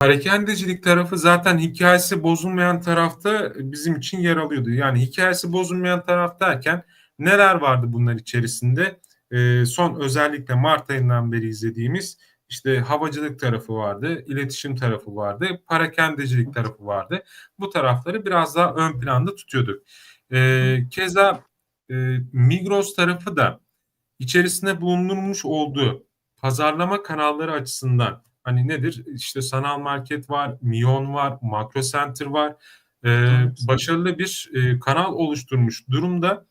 Harekendecilik tarafı zaten hikâyesi bozulmayan tarafta bizim için yer alıyordu. Yani hikâyesi bozulmayan taraf derken neler vardı bunlar içerisinde? Eee, son özellikle mart ayından beri izlediğimiz, işte, havacılık tarafı vardı, iletişim tarafı vardı, perakendecilik tarafı vardı. Bu tarafları biraz daha ön planda tutuyorduk. Eee, keza, eee, Migros tarafı da içerisinde bulundurmuş olduğu pazarlama kanalları açısından, hani, nedir? İşte, sanal market var, Mion var, Makro Center var. Evet. başarılı bir, eee, kanal oluşturmuş durumda.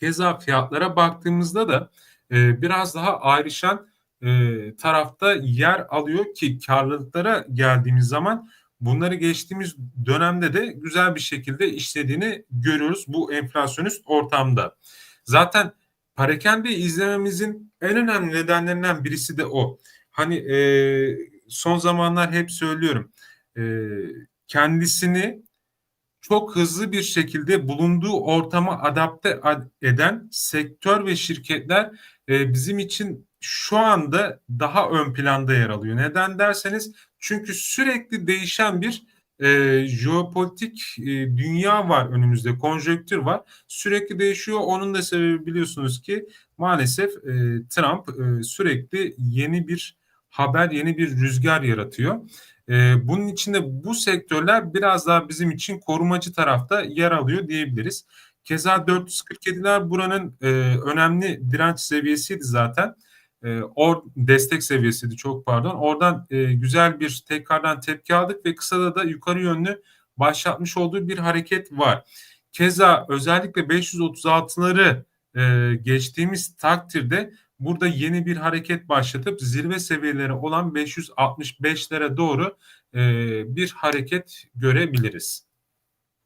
Keza fiyatlara baktığımızda da, eee, biraz daha ayrışan, eee, tarafta yer alıyor ki kârlılıklara geldiğimiz zaman bunları geçtiğimiz dönemde de güzel bir şekilde işlediğini görüyoruz bu enflasyonist ortamda. Zaten perakende izlememizin en önemli nedenlerinden birisi de o. Hani, eee, son zamanlar hep söylüyorum, eee, kendisini çok hızlı bir şekilde bulunduğu ortama adapte ad eden sektör ve şirketler, eee, bizim için şu anda daha ön planda yer alıyor. Neden derseniz çünkü sürekli değişen bir, eee, jeopolitik, eee, dünya var önümüzde, konjonktür var. Sürekli değişiyor. Onun da sebebi biliyorsunuz ki maalesef, eee, Trump, eee, sürekli yeni bir haber, yeni bir rüzgar yaratıyor. Eee, bunun için de bu sektörler biraz daha bizim için korumacı tarafta yer alıyor diyebiliriz. Keza 447'ler buranın, eee, önemli direnç seviyesiydi zaten. Eee, or destek seviyesiydi, çok pardon. Oradan, eee, güzel bir tekrardan tepki aldık ve kısada da yukarı yönlü başlatmış olduğu bir hareket var. Keza özellikle 536'ları, eee, geçtiğimiz takdirde burada yeni bir hareket başlatıp zirve seviyeleri olan 565'lere doğru, eee, bir hareket görebiliriz.